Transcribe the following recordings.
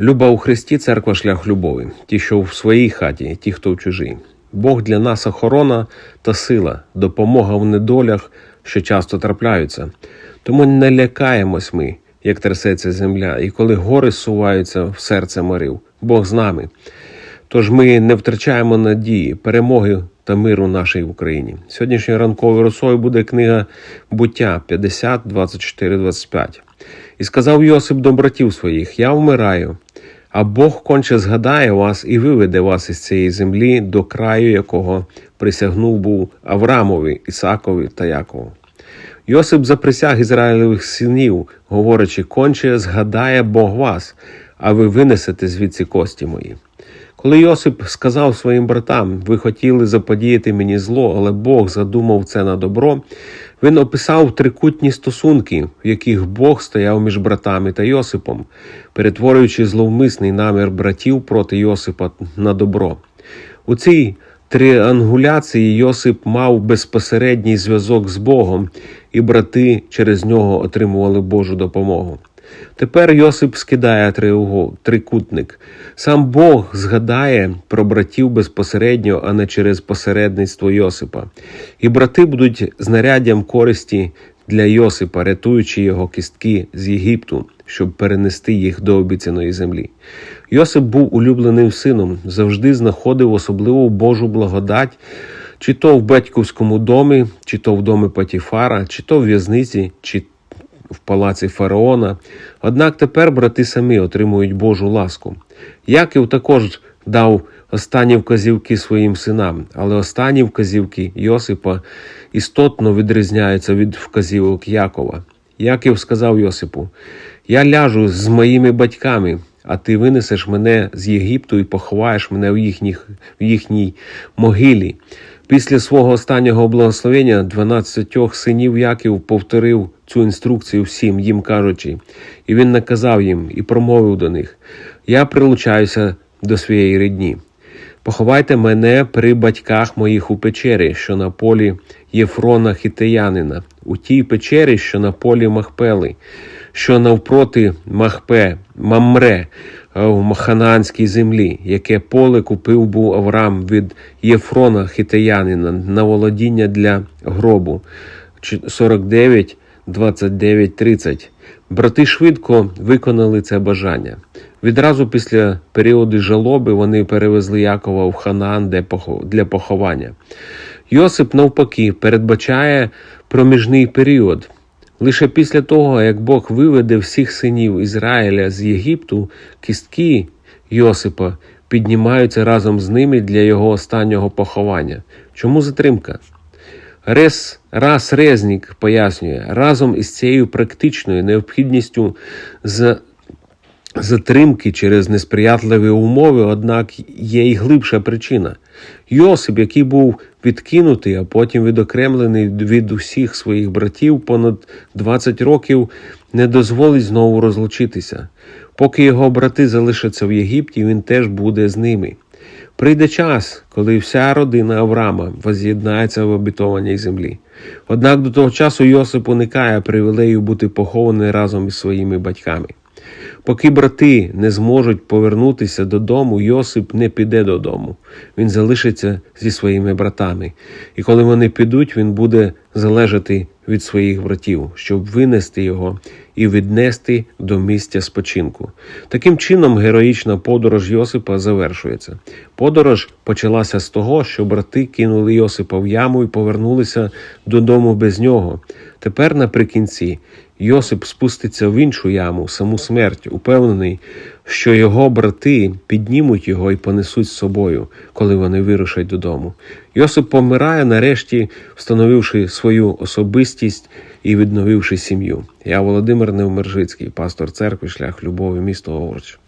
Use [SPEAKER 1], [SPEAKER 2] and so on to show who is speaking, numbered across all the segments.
[SPEAKER 1] Люба у Христі, церква шлях любові, ті, що в своїй хаті, ті, хто в чужій. Бог для нас охорона та сила, допомога в недолях, що часто трапляються. Тому не лякаємось ми, як трясеться земля, і коли гори суваються в серце морів, Бог з нами. Тож ми не втрачаємо надії, перемоги та миру нашій Україні. Сьогоднішньою ранковою росою буде книга буття 50, 24, 25. І сказав Йосип до братів своїх: Я вмираю, а Бог конче згадає вас і виведе вас із цієї землі до краю, якого присягнув був Аврамові, Ісакові та Якову. Йосип заприсяг Ізраїлевих синів, говорячи, конче згадає Бог вас, а ви винесете звідси кості мої. Коли Йосип сказав своїм братам, ви хотіли заподіяти мені зло, але Бог задумав це на добро, він описав трикутні стосунки, в яких Бог стояв між братами та Йосипом, перетворюючи зловмисний намір братів проти Йосипа на добро. У цій тріангуляції Йосип мав безпосередній зв'язок з Богом, і брати через нього отримували Божу допомогу. Тепер Йосип скидає трикутник. Сам Бог згадає про братів безпосередньо, а не через посередництво Йосипа. І брати будуть знаряддям користі для Йосипа, рятуючи його кістки з Єгипту, щоб перенести їх до обіцяної землі. Йосип був улюбленим сином, завжди знаходив особливу Божу благодать, чи то в батьківському домі, чи то в домі Патіфара, чи то в в'язниці, чи в палаці фараона. Однак тепер брати самі отримують Божу ласку. Яків також дав останні вказівки своїм синам, але останні вказівки Йосипа істотно відрізняються від вказівок Якова. Яків сказав Йосипу: Я ляжу з моїми батьками, а ти винесеш мене з Єгипту і поховаєш мене в, їхніх, в їхній могилі. Після свого останнього благословення 12 синів Яків повторив цю інструкцію всім, їм кажучи, і він наказав їм і промовив до них: Я прилучаюся до своєї рідні. Поховайте мене при батьках моїх у печері, що на полі Єфрона Хітеянина, у тій печері, що на полі Махпели, що навпроти Махпе, Мамре, в Махананській землі, яке поле купив був Авраам від Єфрона Хітеянина на володіння для гробу 49, 29, 30. Брати швидко виконали це бажання. Відразу після періоду жалоби вони перевезли Якова в Ханаан для поховання. Йосип, навпаки, передбачає проміжний період. Лише після того, як Бог виведе всіх синів Ізраїля з Єгипту, кістки Йосипа піднімаються разом з ними для його останнього поховання. Чому затримка? Рес, Рас Резнік пояснює, разом із цією практичною необхідністю з затримки через несприятливі умови, однак є й глибша причина. Йосип, який був відкинутий, а потім відокремлений від усіх своїх братів понад 20 років, не дозволить знову розлучитися. Поки його брати залишаться в Єгипті, він теж буде з ними. Прийде час, коли вся родина Авраама воз'єднається в обітованій землі. Однак до того часу Йосип уникає привілею бути похований разом із своїми батьками. Поки брати не зможуть повернутися додому, Йосип не піде додому. Він залишиться зі своїми братами. І коли вони підуть, він буде залежати від своїх братів, щоб винести його і віднести до місця спочинку. Таким чином, героїчна подорож Йосипа завершується. Подорож почалася з того, що брати кинули Йосипа в яму і повернулися додому без нього. Тепер наприкінці Йосип спуститься в іншу яму, саму смерть, упевнений, що його брати піднімуть його і понесуть з собою, коли вони вирушать додому. Йосип помирає, нарешті, встановивши свою особистість і відновивши сім'ю. Я Володимир Невмержицький, пастор церкви, шлях любові, місто Овруч.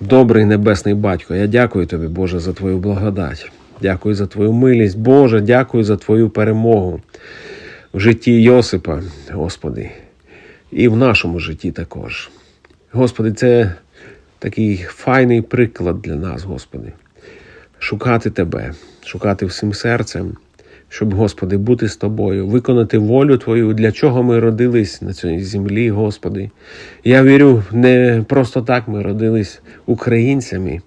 [SPEAKER 1] Добрий небесний батько, я дякую тобі, Боже, за твою благодать. Дякую за твою милість, Боже, дякую за твою перемогу в житті Йосипа, Господи, і в нашому житті також. Господи, це такий файний приклад для нас, Господи. Шукати Тебе, шукати всім серцем, щоб, Господи, бути з тобою, виконати волю Твою, для чого ми родились на цій землі, Господи. Я вірю, не просто так ми родились українцями,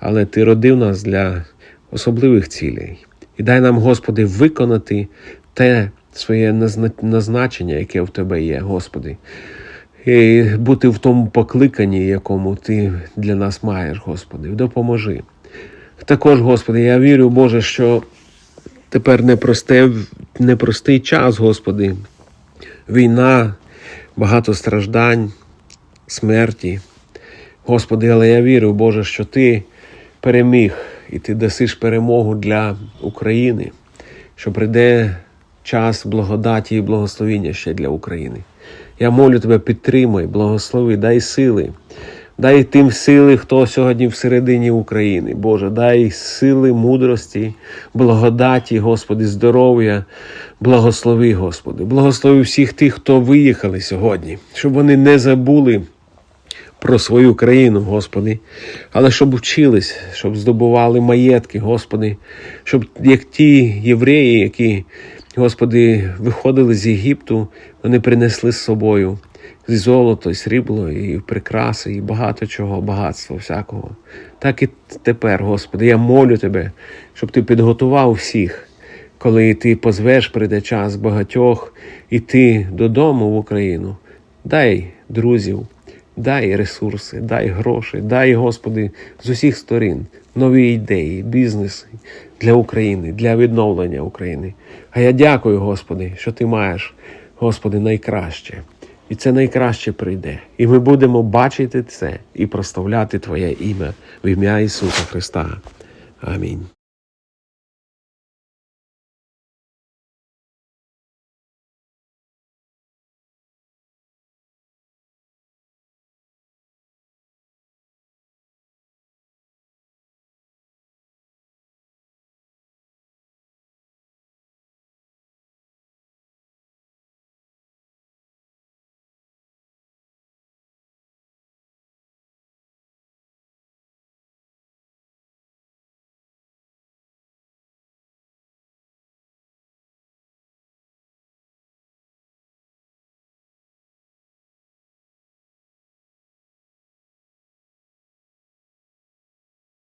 [SPEAKER 1] але Ти родив нас для особливих цілей. І дай нам, Господи, виконати те своє назначення, яке в Тебе є, Господи. І бути в тому покликанні, якому Ти для нас маєш, Господи. Допоможи. Також, Господи, я вірю, Боже, що тепер непросте, непростий час, Господи. Війна, багато страждань, смерті. Господи, але я вірю, Боже, що Ти переміг і Ти дасиш перемогу для України, що прийде час благодаті і благословіння ще для України. Я молю тебе, підтримай, благослови, дай сили. Дай тим сили, хто сьогодні всередині України. Боже, дай сили, мудрості, благодаті, Господи, здоров'я, благослови, Господи. Благослови всіх тих, хто виїхали сьогодні, щоб вони не забули про свою країну, Господи, але щоб вчились, щоб здобували маєтки, Господи, щоб як ті євреї, які, Господи, виходили з Єгипту, вони принесли з собою і золото, і срібло, і прикраси, і багато чого, багатства всякого. Так і тепер, Господи, я молю Тебе, щоб Ти підготував всіх, коли Ти позвеш, прийде час багатьох іти додому в Україну. Дай друзів, дай ресурси, дай гроші, дай, Господи, з усіх сторін нові ідеї, бізнес для України, для відновлення України. А я дякую, Господи, що Ти маєш, Господи, найкраще. І це найкраще прийде. І ми будемо бачити це і прославляти Твоє ім'я в ім'я Ісуса Христа. Амінь.